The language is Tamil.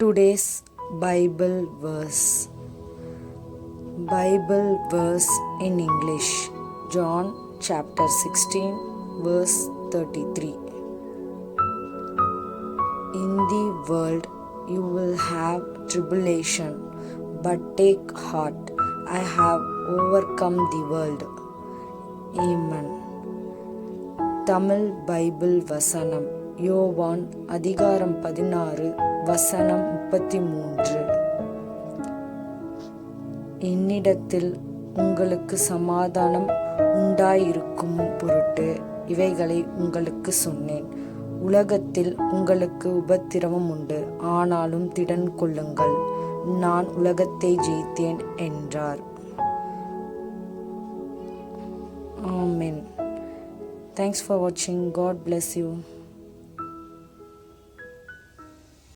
Today's Bible verse. Bible verse in English. John chapter 16 verse 33. In the world you will have tribulation, but take heart, I have overcome the world. Amen. Tamil Bible வசனம் யோவான் அதிகாரம் பதினாறு வசனம் முப்பத்தி மூன்று என்னிடத்தில் உங்களுக்கு சமாதானம் உண்டாயிருக்கும் பொருட்டு இவைகளை உங்களுக்கு சொன்னேன். உலகத்தில் உங்களுக்கு உபத்திரவம் உண்டு ஆனாலும் திடன் கொள்ளுங்கள். நான் உலகத்தை ஜெயித்தேன் என்றார். ஆமென். தேங்க்ஸ் ஃபார் வாட்சிங் காட் பிளெஸ் யூ